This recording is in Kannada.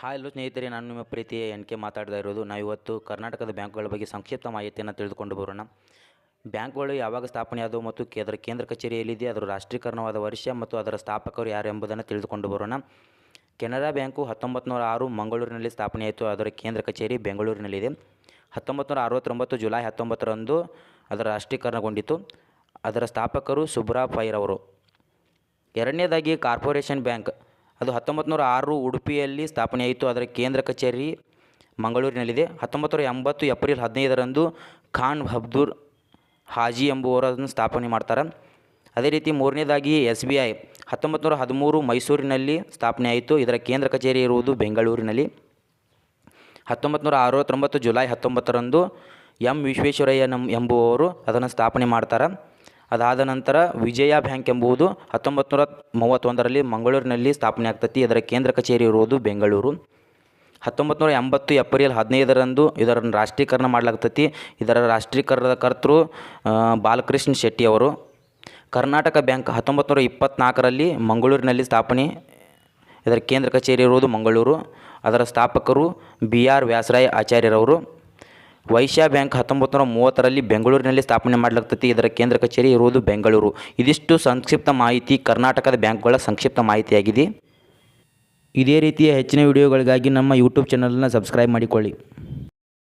ಹಾಯ್ ಹಲೋ ಸ್ನೇಹಿತರೆ, ನಾನು ನಿಮ್ಮ ಪ್ರೀತಿಯ ಎನ್ ಕೆ ಮಾತಾಡ್ತಾ ಇರೋದು. ನಾವು ಇವತ್ತು ಕರ್ನಾಟಕದ ಬ್ಯಾಂಕ್ಗಳ ಬಗ್ಗೆ ಸಂಕ್ಷಿಪ್ತ ಮಾಹಿತಿಯನ್ನು ತಿಳಿದುಕೊಂಡು ಬರೋಣ. ಬ್ಯಾಂಕ್ಗಳು ಯಾವಾಗ ಸ್ಥಾಪನೆ ಆದವು ಮತ್ತು ಕೇಂದ್ರ ಕೇಂದ್ರ ಕಚೇರಿ ಎಲ್ಲಿದೆ ಅದರ ರಾಷ್ಟ್ರೀಕರಣವಾದ ವರ್ಷ ಮತ್ತು ಅದರ ಸ್ಥಾಪಕರು ಯಾರು ಎಂಬುದನ್ನು ತಿಳಿದುಕೊಂಡು ಬರೋಣ. ಕೆನರಾ ಬ್ಯಾಂಕು ಹತ್ತೊಂಬತ್ತು ನೂರ ಆರು ಮಂಗಳೂರಿನಲ್ಲಿ ಸ್ಥಾಪನೆಯಾಯಿತು, ಅದರ ಕೇಂದ್ರ ಕಚೇರಿ ಬೆಂಗಳೂರಿನಲ್ಲಿದೆ. ಹತ್ತೊಂಬತ್ತು ನೂರ ಅರವತ್ತೊಂಬತ್ತು ಜುಲೈ ಹತ್ತೊಂಬತ್ತರಂದು ಅದರ ರಾಷ್ಟ್ರೀಕರಣಗೊಂಡಿತು. ಅದರ ಸ್ಥಾಪಕರು ಸುಬ್ರಾ ಪೈರವರು ಎರಡನೇದಾಗಿ ಕಾರ್ಪೊರೇಷನ್ ಬ್ಯಾಂಕ್. ಅದು ಹತ್ತೊಂಬತ್ತು ನೂರ ಆರು ಉಡುಪಿಯಲ್ಲಿ ಸ್ಥಾಪನೆಯಾಯಿತು. ಅದರ ಕೇಂದ್ರ ಕಚೇರಿ ಮಂಗಳೂರಿನಲ್ಲಿದೆ. ಹತ್ತೊಂಬತ್ತು ನೂರ ಎಂಬತ್ತು ಏಪ್ರಿಲ್ ಹದಿನೈದರಂದು ಖಾನ್ ಅಬ್ದುರ್ ಹಾಜಿ ಎಂಬುವರು ಅದನ್ನು ಸ್ಥಾಪನೆ ಮಾಡ್ತಾರೆ. ಅದೇ ರೀತಿ ಮೂರನೇದಾಗಿ ಎಸ್ ಬಿ ಐ ಹತ್ತೊಂಬತ್ತು ನೂರ ಹದಿಮೂರು ಮೈಸೂರಿನಲ್ಲಿ ಸ್ಥಾಪನೆ ಆಯಿತು ಇದರ ಕೇಂದ್ರ ಕಚೇರಿ ಇರುವುದು ಬೆಂಗಳೂರಿನಲ್ಲಿ. ಹತ್ತೊಂಬತ್ತು ನೂರ ಅರವತ್ತೊಂಬತ್ತು ಜುಲೈ ಹತ್ತೊಂಬತ್ತರಂದು ಎಂ ವಿಶ್ವೇಶ್ವರಯ್ಯ ನಮ್ ಎಂಬುವವರು ಅದನ್ನು ಸ್ಥಾಪನೆ ಮಾಡ್ತಾರೆ. ಅದಾದ ನಂತರ ವಿಜಯ ಬ್ಯಾಂಕ್ ಎಂಬುದು ಹತ್ತೊಂಬತ್ತು ನೂರ ಮೂವತ್ತೊಂದರಲ್ಲಿ ಮಂಗಳೂರಿನಲ್ಲಿ ಸ್ಥಾಪನೆ ಆಗ್ತತಿ. ಇದರ ಕೇಂದ್ರ ಕಚೇರಿ ಇರುವುದು ಬೆಂಗಳೂರು. ಹತ್ತೊಂಬತ್ತು ನೂರ ಎಂಬತ್ತು ಏಪ್ರಿಲ್ ಹದಿನೈದರಂದು ಇದರನ್ನು ರಾಷ್ಟ್ರೀಕರಣ ಮಾಡಲಾಗ್ತತಿ. ಇದರ ರಾಷ್ಟ್ರೀಕರಣದ ಕರ್ತೃ ಬಾಲಕೃಷ್ಣ ಶೆಟ್ಟಿ ಅವರು. ಕರ್ನಾಟಕ ಬ್ಯಾಂಕ್ ಹತ್ತೊಂಬತ್ತು ನೂರ ಇಪ್ಪತ್ತ್ನಾಲ್ಕರಲ್ಲಿ ಮಂಗಳೂರಿನಲ್ಲಿ ಸ್ಥಾಪನೆ, ಇದರ ಕೇಂದ್ರ ಕಚೇರಿ ಇರುವುದು ಮಂಗಳೂರು. ಅದರ ಸ್ಥಾಪಕರು ಬಿ ಆರ್ ವ್ಯಾಸರಾಯ ಆಚಾರ್ಯರವರು. ವೈಶ್ಯ ಬ್ಯಾಂಕ್ ಹತ್ತೊಂಬತ್ತು ನೂರ ಮೂವತ್ತರಲ್ಲಿ ಬೆಂಗಳೂರಿನಲ್ಲಿ ಸ್ಥಾಪನೆ ಮಾಡಲಾಗ್ತತಿ. ಇದರ ಕೇಂದ್ರ ಕಚೇರಿ ಇರುವುದು ಬೆಂಗಳೂರು. ಇದಿಷ್ಟು ಸಂಕ್ಷಿಪ್ತ ಮಾಹಿತಿ ಕರ್ನಾಟಕದ ಬ್ಯಾಂಕ್ಗಳ ಸಂಕ್ಷಿಪ್ತ ಮಾಹಿತಿಯಾಗಿದೆ. ಇದೇ ರೀತಿಯ ಹೆಚ್ಚಿನ ವಿಡಿಯೋಗಳಿಗಾಗಿ ನಮ್ಮ ಯೂಟ್ಯೂಬ್ ಚಾನಲನ್ನು ಸಬ್ಸ್ಕ್ರೈಬ್ ಮಾಡಿಕೊಳ್ಳಿ.